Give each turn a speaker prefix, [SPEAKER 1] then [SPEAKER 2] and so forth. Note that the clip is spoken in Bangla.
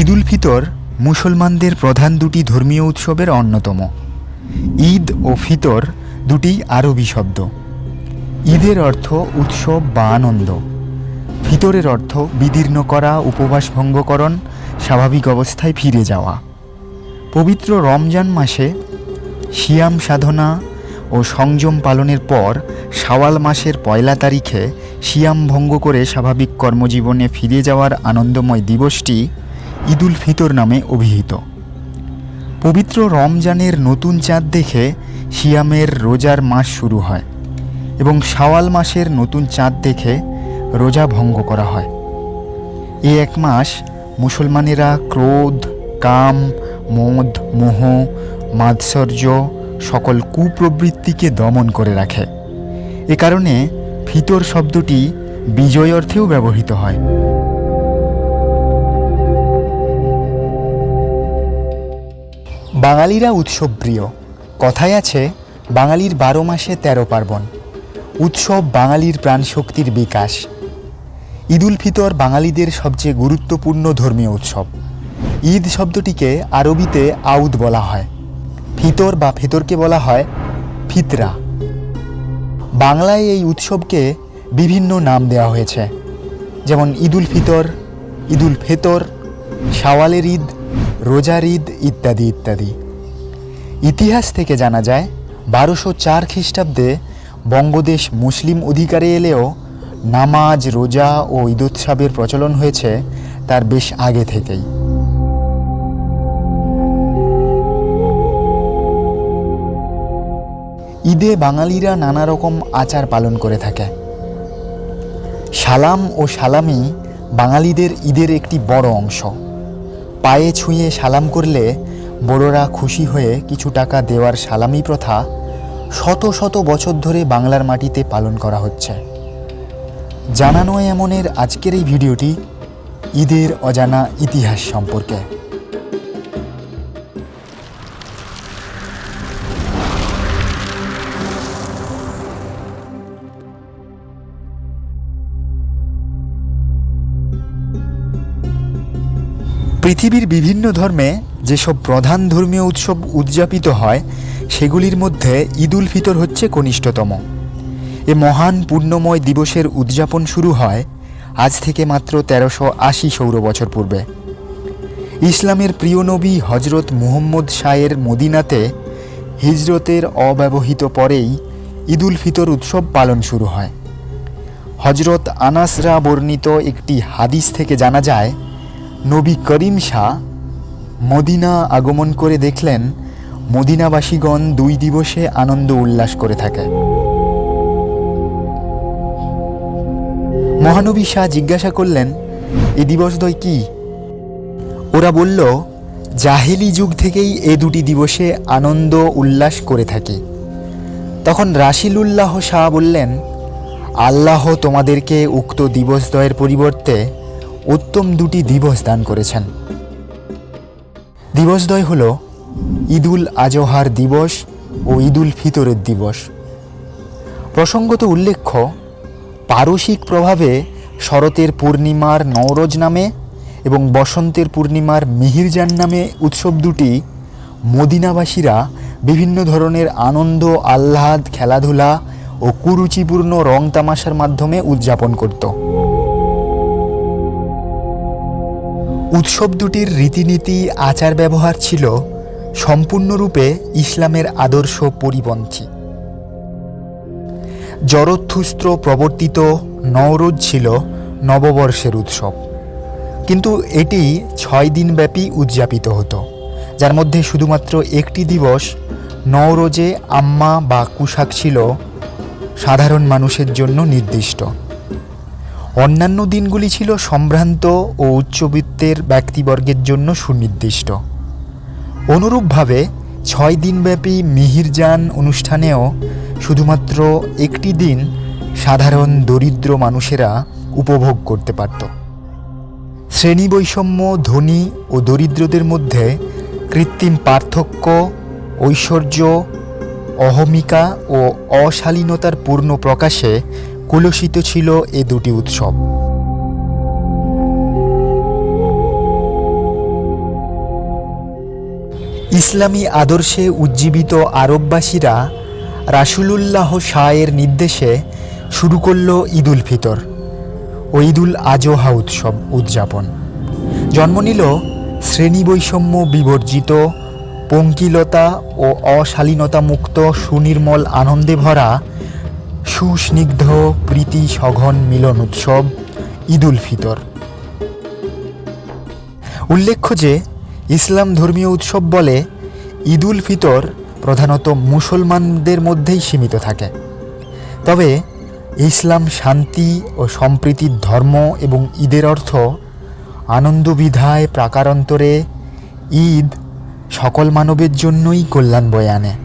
[SPEAKER 1] ঈদুল ফিতর মুসলমানদের প্রধান দুটি ধর্মীয় উৎসবের অন্যতম। ঈদ ও ফিতর দুটি আরবি শব্দ। ঈদের অর্থ উৎসব বা আনন্দ। ফিতরের অর্থ বিদীর্ণ করা, উপবাস ভঙ্গকরণ, স্বাভাবিক অবস্থায় ফিরে যাওয়া। পবিত্র রমজান মাসে সিয়াম সাধনা ও সংযম পালনের পর শাওয়াল মাসের পয়লা তারিখে সিয়াম ভঙ্গ করে স্বাভাবিক কর্মজীবনে ফিরে যাওয়ার আনন্দময় দিবসটি ঈদুল ফিতর নামে অভিহিত। পবিত্র রমজানের নতুন চাঁদ দেখে সিয়ামের রোজার মাস শুরু হয় এবং শাওয়াল মাসের নতুন চাঁদ দেখে রোজা ভঙ্গ করা হয়। এ এক মাস মুসলমানেরা ক্রোধ, কাম, মদ, মোহ, মাৎসর্য সকল কুপ্রবৃত্তিকে দমন করে রাখে। এ কারণে ফিতর শব্দটি বিজয় অর্থেও ব্যবহৃত হয়। বাঙালিরা উৎসবপ্রিয় কথায় আছে, বাঙালির বারো মাসে তেরো পার্বণ। উৎসব বাঙালির প্রাণশক্তির বিকাশ। ঈদুল ফিতর বাঙালিদের সবচেয়ে গুরুত্বপূর্ণ ধর্মীয় উৎসব। ঈদ শব্দটিকে আরবিতে আউদ বলা হয়। ফিতর বা ফিতরকে বলা হয় ফিতরা। বাংলায় এই উৎসবকে বিভিন্ন নাম দেওয়া হয়েছে। যেমন ঈদুল ফিতর, ঈদুল ফেতর, শাওয়ালের ঈদ রোজার ঈদ ইত্যাদি ইত্যাদি। ইতিহাস থেকে জানা যায়, বারোশো চার খ্রিস্টাব্দে বঙ্গদেশ মুসলিম অধিকারে এলেও নামাজ, রোজা ও ঈদোৎসবের প্রচলন হয়েছে তার বেশ আগে থেকেই। ঈদে বাঙালিরা নানা রকম আচার পালন করে থাকে। সালাম ও সালামি বাঙালিদের ঈদের একটি বড় অংশ। পায়ে ছুঁয়ে সালাম করলে বড়রা খুশি হয়ে কিছু টাকা দেওয়ার সালামি প্রথা শত শত বছর ধরে বাংলার মাটিতে পালন করা হচ্ছে। জানানো এমনের আজকের এই ভিডিওটি ঈদের অজানা ইতিহাস সম্পর্কে। পৃথিবীর বিভিন্ন ধর্মে যেসব প্রধান ধর্মীয় উৎসব উদযাপিত হয়, সেগুলির মধ্যে ঈদুল ফিতর হচ্ছে কনিষ্ঠতম। এ মহান পুণ্যময় দিবসের উদযাপন শুরু হয় আজ থেকে মাত্র তেরোশো আশি সৌর বছর পূর্বে। ইসলামের প্রিয় নবী হজরত মুহম্মদ শাহের মদিনাতে হিজরতের অব্যবহিত পরেই ঈদুল ফিতর উৎসব পালন শুরু হয়। হজরত আনাসরা বর্ণিত একটি হাদিস থেকে জানা যায় নবী করিম শাহ মদিনা আগমন করে দেখলেন মদিনাবাসীগণ দুই দিবসে আনন্দ উল্লাস করে থাকে। মহানবী শাহ জিজ্ঞাসা করলেন, এ দিবসদ্বয় কি? ওরা বলল, জাহেলি যুগ থেকেই এ দুটি দিবসে আনন্দ উল্লাস করে থাকি। তখন রাশিলুল্লাহ শাহ বললেন, আল্লাহ তোমাদেরকে উক্ত দিবসদ্বয়ের পরিবর্তে উত্তম দুটি দিবস দান করেছেন। দিবসদ্বয় হল ঈদুল আজহার দিবস ও ঈদুল ফিতরের দিবস। প্রসঙ্গত উল্লেখ্য, পারসিক প্রভাবে শরতের পূর্ণিমার নওরজ নামে এবং বসন্তের পূর্ণিমার মিহিরজান নামে উৎসব দুটি মদিনাবাসীরা বিভিন্ন ধরনের আনন্দ, আহ্লাদ, খেলাধুলা ও কুরুচিপূর্ণ রং তামাশার মাধ্যমে উদযাপন করত। উৎসব দুটির রীতিনীতি, আচার ব্যবহার ছিল সম্পূর্ণরূপে ইসলামের আদর্শ পরিপন্থী। জরথুস্ত্র প্রবর্তিত নওরোজ ছিল নববর্ষের উৎসব। কিন্তু এটি ছয় দিনব্যাপী উদযাপিত হতো, যার মধ্যে শুধুমাত্র একটি দিবস নওরোজে আম্মা বা কুশাক ছিল সাধারণ মানুষের জন্য নির্দিষ্ট। অন্যান্য দিনগুলি ছিল সম্ভ্রান্ত ও উচ্চবিত্তের ব্যক্তিবর্গের জন্য সুনির্দিষ্ট। অনুরূপভাবে, ছয় দিনব্যাপী মিহিরজান অনুষ্ঠানেও শুধুমাত্র একটি দিন সাধারণ দরিদ্র মানুষেরা উপভোগ করতে পারত। শ্রেণি বৈষম্য ধনী ও দরিদ্রদের মধ্যে কৃত্রিম পার্থক্য, ঐশ্বর্য, অহমিকা ও অশালীনতার পূর্ণ প্রকাশে কুলসিত ছিল এ দুটি উৎসব। ইসলামী আদর্শে উজ্জীবিত আরববাসীরা রাসূলুল্লাহ শাহের নির্দেশে শুরু করল ঈদুল ফিতর ও ঈদুল আজহা উৎসব উদযাপন। জন্ম নিল শ্রেণি বৈষম্য বিবর্জিত, পঙ্কিলতা ও অশালীনতা মুক্ত সুনির্মল আনন্দে ভরা সুস্নিগ্ধ প্রীতি সঘন মিলন উৎসব, ঈদুল ফিতর। উল্লেখ্য যে, ইসলাম ধর্মীয় উৎসব বলে ঈদুল ফিতর প্রধানত মুসলমানদের মধ্যেই সীমিত থাকে। তবে ইসলাম শান্তি ও সম্প্রীতির ধর্ম এবং ঈদের অর্থ আনন্দ বিধায় প্রাকারান্তরে ঈদ সকল মানবের জন্যই কল্যাণ বয়ে আনে।